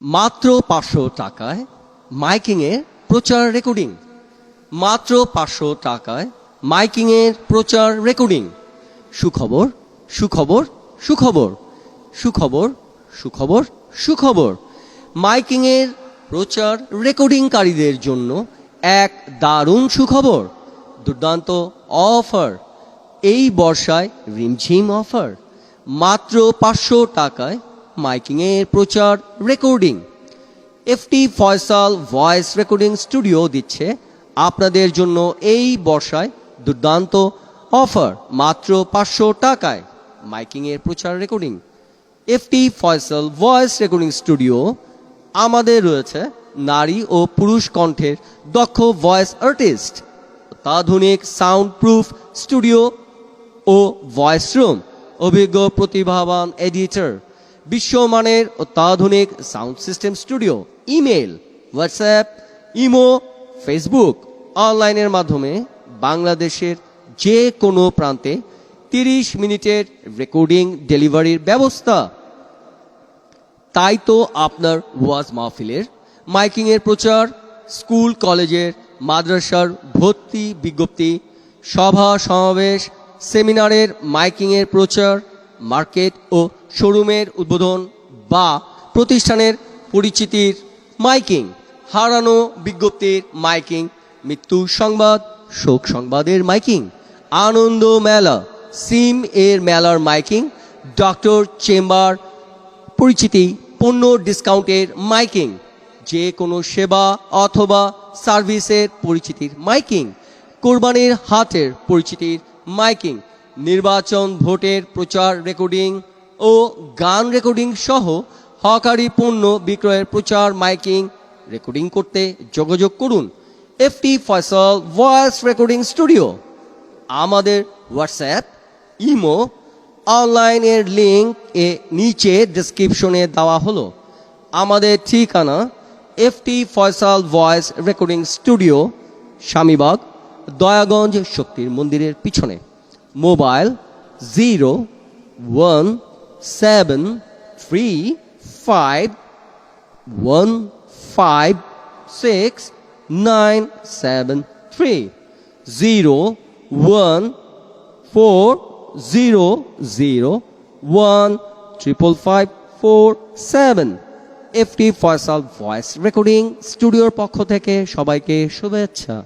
মাত্র পাঁচশো টাকায় মাইকিংয়ের প্রচার রেকর্ডিং। মাত্র পাঁচশো টাকায় মাইকিংয়ের প্রচার রেকর্ডিং। সুখবর সুখবর সুখবর সুখবর সুখবর সুখবর। মাইকিংয়ের প্রচার রেকর্ডিংকারীদের জন্য এক দারুণ সুখবর, দুর্দান্ত অফার। এই বর্ষায় রিমঝিম অফার। মাত্র পাঁচশো টাকায় মাইকিংয়ের প্রচার recording. FT Faisal voice recording studio দিচ্ছে আপনাদের জন্য এই বর্ষায় দুর্দান্ত অফার, মাত্র পাঁচশো টাকায় মাইকিংয়ের প্রচার recording. FT Faisal voice recording studio, আমাদের রয়েছে নারী ও পুরুষ কণ্ঠের দক্ষ ভয়েস আর্টিস্ট, অত্যাধুনিক সাউন্ড প্রুফ স্টুডিও ও ভয়েস রুম, অভিজ্ঞ প্রতিভাবান এডিটর। বিশ্বমানের অত্যাধুনিক sound system studio email WhatsApp, imo, Facebook অনলাইনের মাধ্যমে বাংলাদেশের যে কোনো প্রান্তে তিরিশ মিনিটের রেকর্ডিং ডেলিভারির ব্যবস্থা। তাই তো আপনার ওয়াজ মাহফিলের, মাইকিংয়ের প্রচার, স্কুল, কলেজের, মাদ্রাসার ভর্তি বিজ্ঞপ্তি সভা সমাবেশ সেমিনারের মাইকিংয়ের প্রচার মার্কেট ও শোরুমের উদ্বোধন বা প্রতিষ্ঠানের পরিচিতির মাইকিং, হারানো বিজ্ঞপ্তির মাইকিং, মৃত্যু সংবাদ, শোক সংবাদের মাইকিং, আনন্দ মেলা, সিম এর মেলার মাইকিং, ডক্টর চেম্বার, পরিচিতি, পণ্য ডিসকাউন্টের মাইকিং, যে কোনো সেবা অথবা সার্ভিসের পরিচিতির মাইকিং, কোরবানির হাটের পরিচিতির মাইকিং নির্বাচন, ভোটের প্রচার রেকর্ডিং ও গান রেকর্ডিং সহ হকারি পণ্য বিক্রয়ের প্রচার, মাইকিং, রেকর্ডিং করতে যোগাযোগ করুন। FT Faisal voice recording studio. আমাদের হোয়াটসঅ্যাপ, ইমো, অনলাইনের লিঙ্ক এ নিচে ডেসক্রিপশনে দেওয়া হলো। আমাদের ঠিকানা FT Faisal voice recording studio, Swamibagh, Dayaganj শক্তির মন্দিরের পিছনে। Mobile zero one seven three five one five six nine seven three zero one four zero zero one triple five four seven FT Faisal voice recording স্টুডিওর পক্ষ থেকে সবাইকে শুভেচ্ছা।